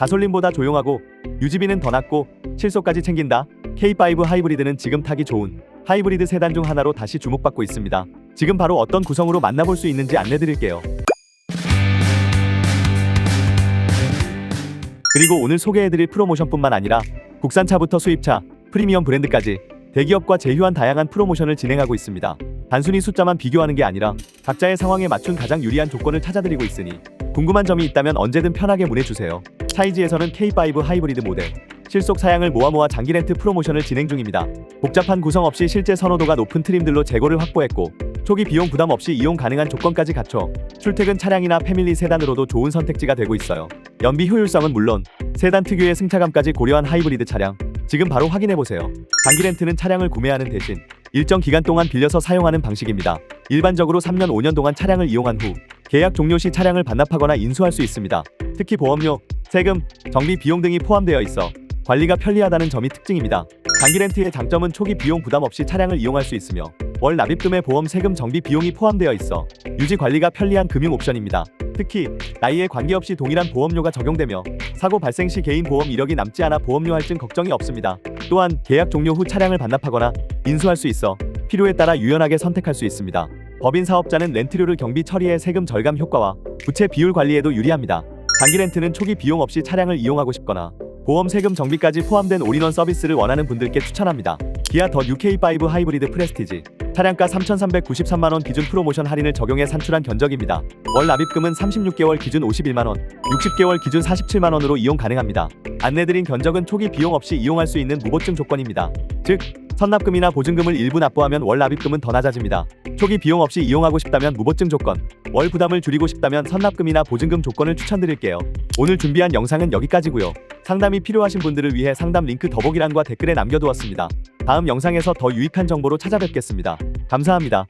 가솔린보다 조용하고 유지비는 더 낮고 실속까지 챙긴다. K5 하이브리드는 지금 타기 좋은 하이브리드 세단 중 하나로 다시 주목받고 있습니다. 지금 바로 어떤 구성으로 만나볼 수 있는지 안내드릴게요. 그리고 오늘 소개해드릴 프로모션뿐만 아니라 국산차부터 수입차, 프리미엄 브랜드까지 대기업과 제휴한 다양한 프로모션을 진행하고 있습니다. 단순히 숫자만 비교하는 게 아니라 각자의 상황에 맞춘 가장 유리한 조건을 찾아드리고 있으니 궁금한 점이 있다면 언제든 편하게 문의주세요. 차이지에서는 K5 하이브리드 모델, 실속 사양을 모아 모아 장기 렌트 프로모션을 진행 중입니다. 복잡한 구성 없이 실제 선호도가 높은 트림들로 재고를 확보했고 초기 비용 부담 없이 이용 가능한 조건까지 갖춰 출퇴근 차량이나 패밀리 세단으로도 좋은 선택지가 되고 있어요. 연비 효율성은 물론 세단 특유의 승차감까지 고려한 하이브리드 차량 지금 바로 확인해 보세요. 장기 렌트는 차량을 구매하는 대신 일정 기간 동안 빌려서 사용하는 방식입니다. 일반적으로 3년 5년 동안 차량을 이용한 후 계약 종료 시 차량을 반납하거나 인수할 수 있습니다. 특히 보험료, 세금, 정비 비용 등이 포함되어 있어 관리가 편리하다는 점이 특징입니다. 장기 렌트의 장점은 초기 비용 부담 없이 차량을 이용할 수 있으며 월 납입금에 보험 세금 정비 비용이 포함되어 있어 유지 관리가 편리한 금융 옵션입니다. 특히 나이에 관계없이 동일한 보험료가 적용되며 사고 발생 시 개인 보험 이력이 남지 않아 보험료 할증 걱정이 없습니다. 또한 계약 종료 후 차량을 반납하거나 인수할 수 있어 필요에 따라 유연하게 선택할 수 있습니다. 법인 사업자는 렌트료를 경비 처리해 세금 절감 효과와 부채 비율 관리에도 유리합니다. 장기 렌트는 초기 비용 없이 차량을 이용하고 싶거나 보험 세금 정비까지 포함된 올인원 서비스를 원하는 분들께 추천합니다. 기아 더 UK5 하이브리드 프레스티지 차량가 3,393만 원 기준 프로모션 할인을 적용해 산출한 견적입니다. 월 납입금은 36개월 기준 51만 원, 60개월 기준 47만 원으로 이용 가능합니다. 안내드린 견적은 초기 비용 없이 이용할 수 있는 무보증 조건입니다. 즉 선납금이나 보증금을 일부 납부하면 월 납입금은 더 낮아집니다. 초기 비용 없이 이용하고 싶다면 무보증 조건, 월 부담을 줄이고 싶다면 선납금이나 보증금 조건을 추천드릴게요. 오늘 준비한 영상은 여기까지고요. 상담이 필요하신 분들을 위해 상담 링크 더보기란과 댓글에 남겨두었습니다. 다음 영상에서 더 유익한 정보로 찾아뵙겠습니다. 감사합니다.